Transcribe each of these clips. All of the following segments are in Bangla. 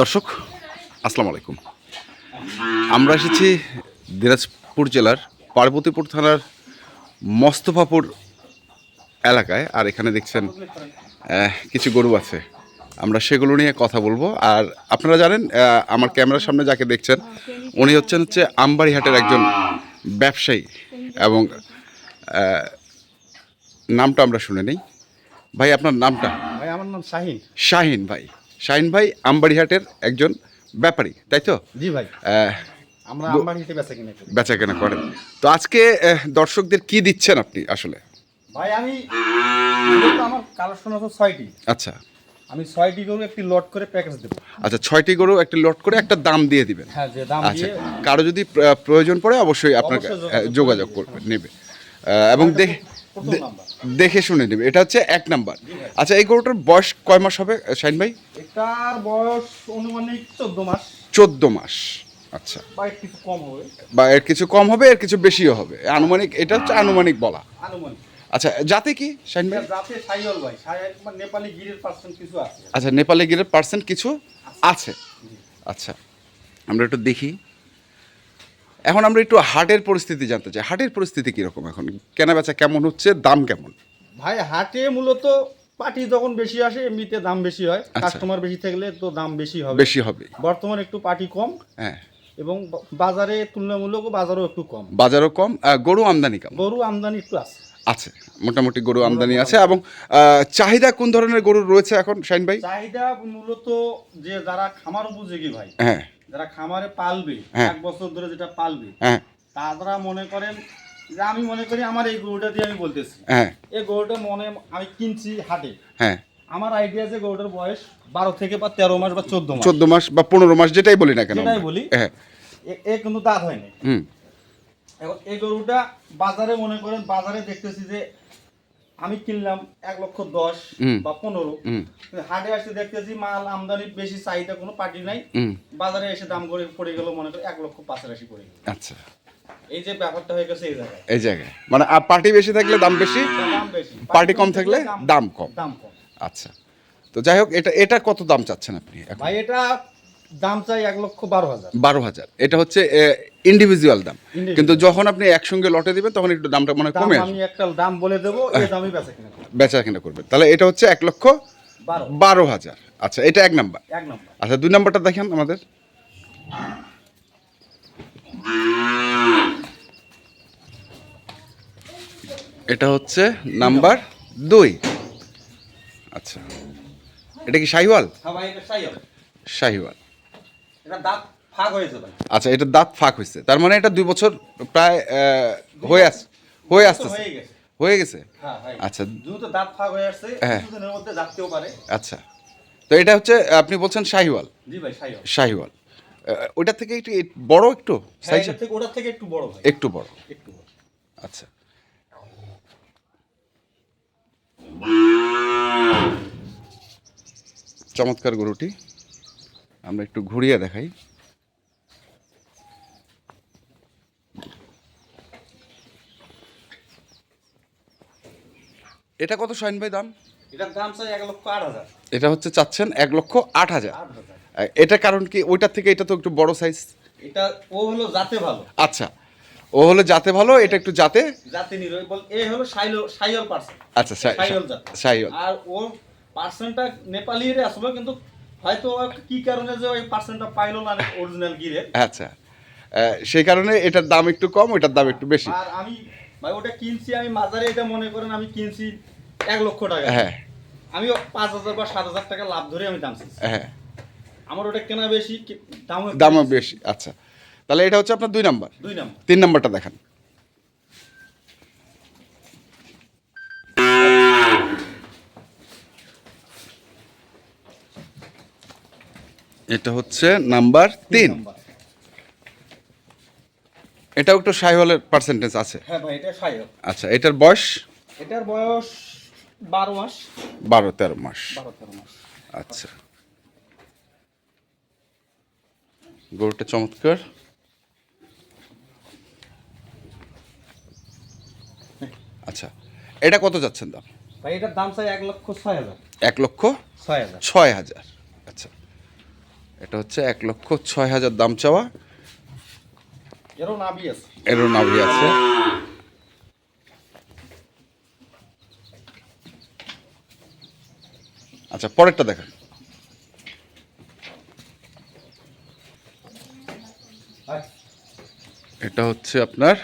দর্শক, আসসালামু আলাইকুম। আমরা এসেছি দিনাজপুর জেলার পার্বতীপুর থানার মস্তফাপুর এলাকায়, আর এখানে দেখছেন কিছু গরু আছে। আমরা সেগুলো নিয়ে কথা বলব। আর আপনারা জানেন আমার ক্যামেরার সামনে যাকে দেখছেন, উনি হচ্ছেন হচ্ছে আমবাড়িহাটের একজন ব্যবসায়ী এবং নামটা আমরা শুনে নেই। ভাই, আপনার নামটা? আমার নাম শাহিন। শাহিন ভাই। শাহিন ভাই আমবাড়িহাটের একজন ব্যাপারী তাই তো? জি ভাই। আমরা হিসেবে বেচা কিনে বেচা কেনা করেন। তো আজকে দর্শকদের কি দিচ্ছেন আপনি আসলে? ভাই আমি আমার কালেকশন আছে ছয়টি। আচ্ছা। আমি ছয়টি গরু একটি লট করে প্যাকেজ দেবো। আচ্ছা ছয়টি গরু একটি লট করে একটা দাম দিয়ে দিবেন। হ্যাঁ যে দাম আচ্ছা কারও যদি প্রয়োজন পড়ে অবশ্যই আপনাকে যোগাযোগ করবে নেবে। এবং দেখে। দেখে শুনে নেবে। এটা হচ্ছে এক নাম্বার। আচ্ছা এই গরুটার বয়স কয় মাস হবে শাহিন ভাই? এটার বয়স অনুমানিক চোদ্দ মাস। চোদ্দ মাস। আচ্ছা। বা এর কিছু কম হবে। এর কিছু বেশিও হবে। আনুমানিক এটা হচ্ছে আনুমানিক। বলা। আনুমানিক। আচ্ছা জাতে কি শাহিন ভাই? জাতে সাইয়ল ভাই। নেপালি গিরের পার্সেন্ট কিছু আছে। আচ্ছা নেপালে গিরের পার্সেন্ট কিছু আছে। আচ্ছা আমরা একটু দেখি। এখন আমরা একটু হাটের পরিস্থিতি জানতে চাই। হাটের পরিস্থিতি কীরকম এখন? কেনা বেচা কেমন হচ্ছে? দাম কেমন? ভাই হাটে মূলত পাটি যখন বেশি আসে এমনিতে দাম বেশি হয়। আচ্ছা। কাস্টমার বেশি থাকলে তো দাম বেশি হবে। বেশি হবে। বর্তমানে একটু পাটি কম। হ্যাঁ। এবং বাজারে তুলনামূলক বাজারও একটু কম। বাজারও কম। গরু আমদানি কম গরু আমদানি একটু আছে। আছে। মোটামুটি গরু আমদানি আছে। এবং চাহিদা কোন ধরনের গরু রয়েছে এখন শাইন ভাই? চাহিদা মূলত যে যারা খামার উপযোগী ভাই হ্যাঁ। যারা খামারে পালবে হ্যাঁ। এক বছর ধরে যেটা পালবে হ্যাঁ। তারা মনে করেন যে আমি মনে করি আমার এই গরুটা দিয়ে আমি বলতেছি। হ্যাঁ। এই গরুটা মনে আমি কিনছি হাটে। আমার আইডিয়া যে গরুটার বয়স বারো থেকে বা তেরো মাস বা চোদ্দ মাস। চোদ্দ মাস বা পনেরো মাস যেটাই বলি না কেন যেটাই বলি। এ- কিন্তু দাঁত হয়নি এই গরুটা বাজারে মনে করেন বাজারে দেখতেছি যে আমি কিনলাম এক লক্ষ দশ। বা পনেরো। হাটে আসে দেখতেছি মাল আমদানি বেশি চাহিদা কোনো পার্টি নাই। হুম। বাজারে এসে দাম করে পড়ে গেল মনে করি এক লক্ষ পাঁচাশি পড়ে গেল। আচ্ছা। এই যে ব্যাপারটা হয়ে গেছে এই জায়গায়। এই জায়গায়। মানে পার্টি বেশি থাকলে দাম বেশি? দাম বেশি। পার্টি কম থাকলে দাম কম। দাম কম। আচ্ছা। তো যাই হোক এটা এটা কত দাম চাচ্ছেন আপনি ভাই এটা দাম চাই এক লক্ষ বারো হাজার। বারো হাজার। এটা হচ্ছে ইন্ডিভিজুয়াল দাম। কিন্তু যখন আপনি একসঙ্গে লটে দিবেন তখন একটু দামটা মনে কমে আমি একটা দাম বলে দেবো এই দামই বেচা কিনা। বেচা কিনা করবেন তাহলে এটা হচ্ছে এক লক্ষ বারো। হাজার। আচ্ছা এটা এক নাম্বার। এক নম্বর। আচ্ছা দুই নাম্বারটা দেখেন আমাদের। এটা হচ্ছে নাম্বার দুই। আচ্ছা। এটা কি শাহিওয়াল? হ্যাঁ শাহিওয়াল। এটা দাঁত ফাঁক হয়েছে আচ্ছা এটা দাঁত ফাঁক হয়েছে। তার মানে এটা দুই বছর প্রায় হয়ে আস হয়ে আসতেছে। হয়ে গেছে। হয়ে হ্যাঁ আচ্ছা। দ্রুত দাঁত ফাঁক হয়ে আসছে হ্যাঁ। কিছুদিনের মধ্যে যাতেও পারে। আচ্ছা। তো এটা হচ্ছে আপনি বলছেন শাহিওয়াল। জি ভাই সাইয়ল শাহিওয়াল। আহ, ওইটার থেকে একটু বড় একটু? হ্যাঁ, সাইজ এটার থেকে ওটার থেকে একটু বড় ভাই। একটু বড়। একটু বড়। আচ্ছা। চমৎকার গরুটি। আমরা একটু ঘুরিয়ে দেখাই। এটা কত শাইন ভাই দাম? এটা হচ্ছে চাচ্ছেন এক লক্ষ আট হাজার। এটা কারণ কি? ওইটার থেকে এটা তো একটু বড় সাইজ এটা ও হলো জাতে ভালো। আচ্ছা ও হলো জাতে ভালো এটা একটু জাতে? জাতে নিরোই বল এ হলো সাইল আচ্ছা সাইয়ল জাত। সাইল আর ওর পার্সেন্টটা নেপালির আসলে কিন্তু হয়তো কি কারণে যে ওই পার্সেন্টটা পাইলো না অরিজিনাল গিরে। আচ্ছা। সেই কারণে এটার দাম একটু কম ওইটার দাম একটু বেশি। আর আমি ভাই ওটা কিনছি আমি মাজারে এটা মনে করেন আমি কিনছি এক লক্ষ টাকা। হ্যাঁ। আমি পাঁচ হাজার বা সাত হাজার টাকা লাভ ধরে আমি দাম হ্যাঁ। আমার ওটা কেনা বেশি দামও দামও। বেশি আচ্ছা। তাহলে এটা হচ্ছে আপনার দুই নাম্বার। দুই নম্বর। তিন নাম্বারটা দেখান। এটা হচ্ছে নাম্বার তিন। এটাও একটু সাইহলের পার্সেন্টেজ আছে। হ্যাঁ ভাই এটা আচ্ছা এটার বয়স? এটার বয়স বারো মাস। বারো তেরো মাস। বারো তেরো মাস। আচ্ছা। গরুটা চমৎকার। আচ্ছা এটা কত যাচ্ছেন দাম? ভাই এটার দাম চাই এক লক্ষ ছয় হাজার। এক লক্ষ ছয় হাজার। ছয় হাজার। আচ্ছা। এটা হচ্ছে এক লক্ষ ছয় হাজার দাম চাওয়া। এরও নাবি আছে। এরও নাভি আছে। আচ্ছা পরেরটা দেখেন। এটা হচ্ছে আপনার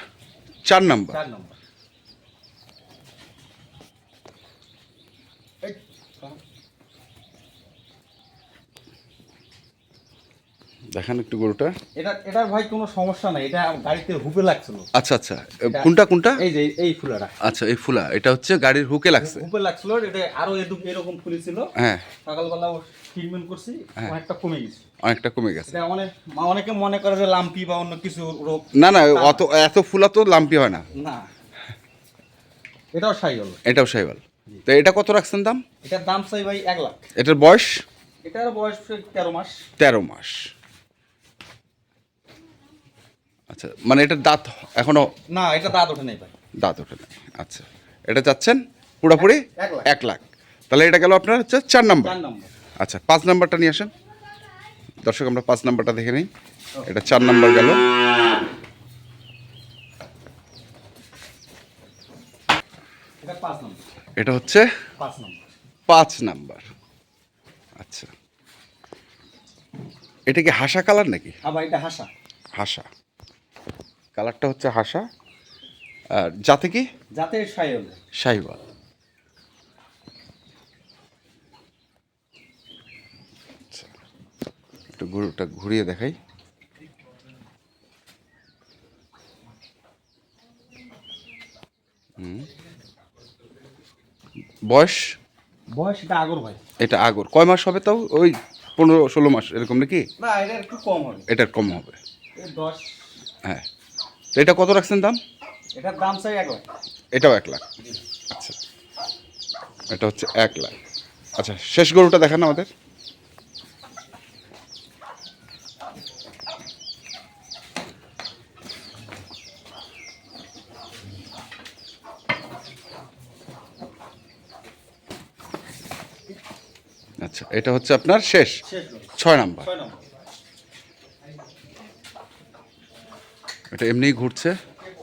চার নাম্বার চার নম্বর এই, দেখেন একটু গরুটা। এটা এটার ভাই কোনো সমস্যা নাই এটা গাড়িতে হুকে লাগছিল। আচ্ছা আচ্ছা কোনটা কোনটা? এই যে এই ফুলাটা। আচ্ছা এই ফুলা এটা হচ্ছে গাড়ির হুকে লাগছে। হুকে লাগছিল এটা আরও এরকম এরকম ফুলি ছিল হ্যাঁ। সকালবেলা ট্রিটমেন্ট করছি হ্যাঁ। অনেকটা কমে গেছে। অনেকটা কমে গেছে। এটা অনেক অনেকে মনে করে যে লাম্পি বা অন্য কিছু রোগ। না না অত এত ফুলা তো লাম্পি হয় না। না। এটাও সাই হলো এটাও সাইবাল তো এটা কত রাখছেন দাম? এটার দাম চাই ভাই এক লাখ। এটার বয়স? এটার বয়স তেরো মাস। তেরো মাস। আচ্ছা মানে এটা দাঁত এখনও না এটা দাঁত ওঠে নাই ভাই। দাঁত ওঠে নাই আচ্ছা। এটা চাচ্ছেন পুরোপুরি? এক লাখ। তাহলে এটা গেল আপনার হচ্ছে চার নাম্বার। আচ্ছা পাঁচ নাম্বারটা নিয়ে আসেন। দর্শক আমরা পাঁচ নাম্বারটা দেখে নিই। এটা চার নাম্বার গেল। এটা হচ্ছে পাঁচ নম্বর। আচ্ছা। এটা কি হাসা কালার নাকি? হ্যাঁ এটা হাসা। হাসা। কালারটা হচ্ছে হাসা। আর যাতে কি? যাতে সাই হলো আচ্ছা, একটু গরুটা ঘুরিয়ে দেখাই। বয়স? বয়স এটা আগর ভাই। এটা আগর। কয় মাস হবে তাও? ওই পনেরো ষোলো মাস এরকম নাকি? না এটা একটু কম হবে। এটার কম হবে। দশ। হ্যাঁ। তো এটা কত রাখছেন দাম? এটার দাম চাই এক লাখ। এটাও এক লাখ। আচ্ছা। এটা হচ্ছে এক লাখ। আচ্ছা শেষ গরুটা দেখান আমাদের। আচ্ছা এটা হচ্ছে আপনার শেষ। ছয় নাম্বার ছয় নম্বর এটা এমনিই ঘুরছে।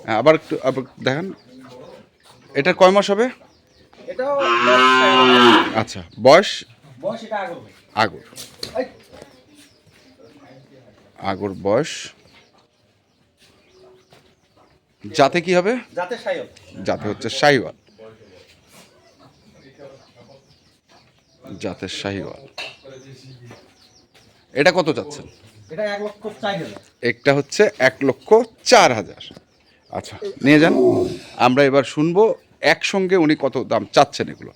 হ্যাঁ, আবার একটু আবার দেখান। এটার কয় মাস হবে। আচ্ছা বয়স? আগর আগর। বয়স। যাতে কি হবে? যাতে হচ্ছে শাহিওয়াল জাতের শাহিওয়াল এটা কত চাচ্ছেন একটা হচ্ছে এক লক্ষ চার হাজার। আচ্ছা নিয়ে যান। আমরা এবার শুনব একসঙ্গে উনি কত দাম চাচ্ছেন এগুলো।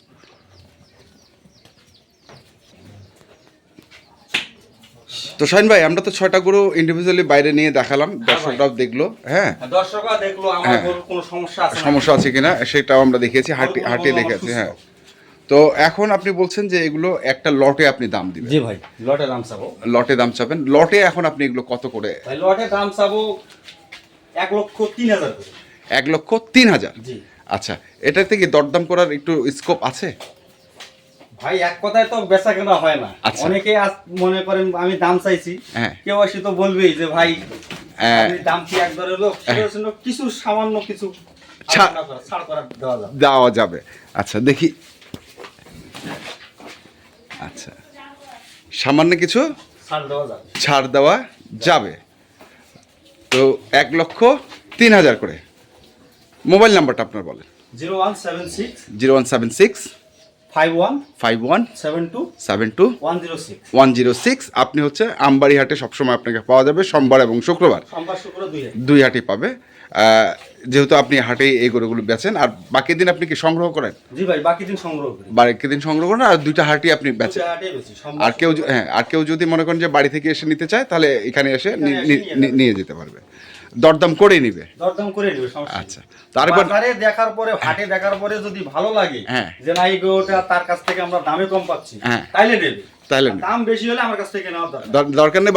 তো শাহিন ভাই আমরা তো ছয়টা গরু ইন্ডিভিজুয়ালি বাইরে নিয়ে দেখালাম দর্শকরাও দেখল হ্যাঁ? দর্শকরা দেখল আমার হ্যাঁ। কোনো সমস্যা আছে? সমস্যা আছে কিনা সেটাও আমরা দেখিয়েছি হাঁটি হাঁটিয়ে দেখেছি হ্যাঁ। তো এখন আপনি বলছেন যে এগুলো একটা লটে আপনি দাম দিবেন। জি ভাই লটের দাম চাবো। লটে দাম চাবেন। লটে এখন আপনি এগুলো কত করে? ভাই লটের দাম চাবো এক লক্ষ তিন হাজার করে। এক লক্ষ তিন হাজার? জি। আচ্ছা এটাতে কি দরদাম করার একটু স্কোপ আছে? ভাই এক কথায় তো বেচা কেনা হয় না। আচ্ছা। অনেকে মনে করেন আমি দাম চাইছি। হ্যাঁ। কেউ এসে তো বলবেই যে ভাই হ্যাঁ। দাম কি একবারে লোক? কিছু সামান্য কিছু দেওয়া যাবে। আচ্ছা দেখি সামান্য কিছু ছাড় দেওয়া যাবে। তো এক লক্ষ তিন হাজার করে। মোবাইল নাম্বারটা আপনার বলেন। Zero one seven six zero one seven six five one five one seven two seven two one zero six. One zero six. আপনি হচ্ছে আমবাড়ি হাটে সবসময় আপনাকে পাওয়া যাবে। সোমবার এবং শুক্রবার। দুই হাটে। পাবে। যেহেতু আপনি হাটে এই গরুগুলো বেচেন আর বাকি দিন আপনি কি সংগ্রহ করেন? জি ভাই বাকি দিন সংগ্রহ করি। বাকি দিন সংগ্রহ করেন আর দুইটা হাটই আপনি বেচেন? আর কেউ হ্যাঁ আর কেউ যদি মনে করেন যে বাড়ি থেকে এসে নিতে চায় তাহলে এখানে এসে নিয়ে যেতে পারবে। দরদাম করে নিবে। দরদাম করে নেবে। আচ্ছা তারপর বাজারে দেখার পরে হাটে দেখার পরে যদি ভালো লাগে হ্যাঁ। যে না এই গরুটা তার কাছ থেকে আমরা দামে কম পাচ্ছি হ্যাঁ। তাইলে নেবে। তাহলে দাম বেশি হলে আমার কাছ থেকে নেওয়া দরকার। দরকার নেই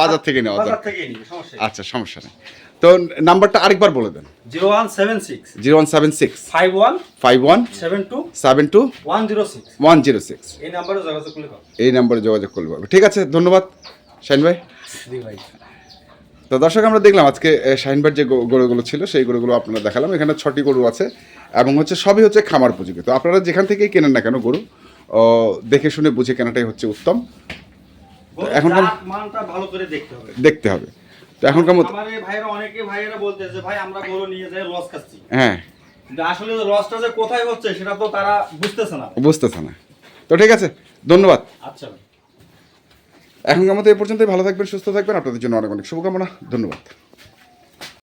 বাজার থেকে নেওয়া বাজার থেকে সমস্যা আচ্ছা সমস্যা নেই। তো নাম্বারটা আরেকবার বলে দেন। Zero one seven six. Zero one seven six. Five one five one seven two seven two one zero six. One zero six. এই নাম্বারে যোগাযোগ করলে এই নাম্বারে যোগাযোগ করতে পারবে ঠিক আছে ধন্যবাদ শাইন ভাই। ভাই। তো দর্শক আমরা দেখলাম আজকে শাহিনবার যে গরুগুলো ছিল সেই গরুগুলো আপনারা দেখালাম। এখানে ছটি গরু আছে এবং হচ্ছে সবই হচ্ছে খামার উপযোগী। তো আপনারা যেখান থেকেই কেনেন না কেন গরু দেখে শুনে বুঝে কেনাটাই হচ্ছে উত্তম। এখন এখন মানটা ভালো করে দেখতে হবে। দেখতে হবে। তো এখনকার মতো ভাইরা অনেকে ভাইয়েরা বলতেছে ভাই আমরা গরু নিয়ে যাই লস খাচ্ছি। হ্যাঁ। আসলে লসটা যে কোথায় হচ্ছে সেটা তো তারা বুঝতেছে না। বুঝতেছে না। তো ঠিক আছে ধন্যবাদ। আচ্ছা ভাই। এখনকার মতো এ পর্যন্তই। ভালো থাকবেন সুস্থ থাকবেন। আপনাদের জন্য অনেক অনেক শুভকামনা। ধন্যবাদ।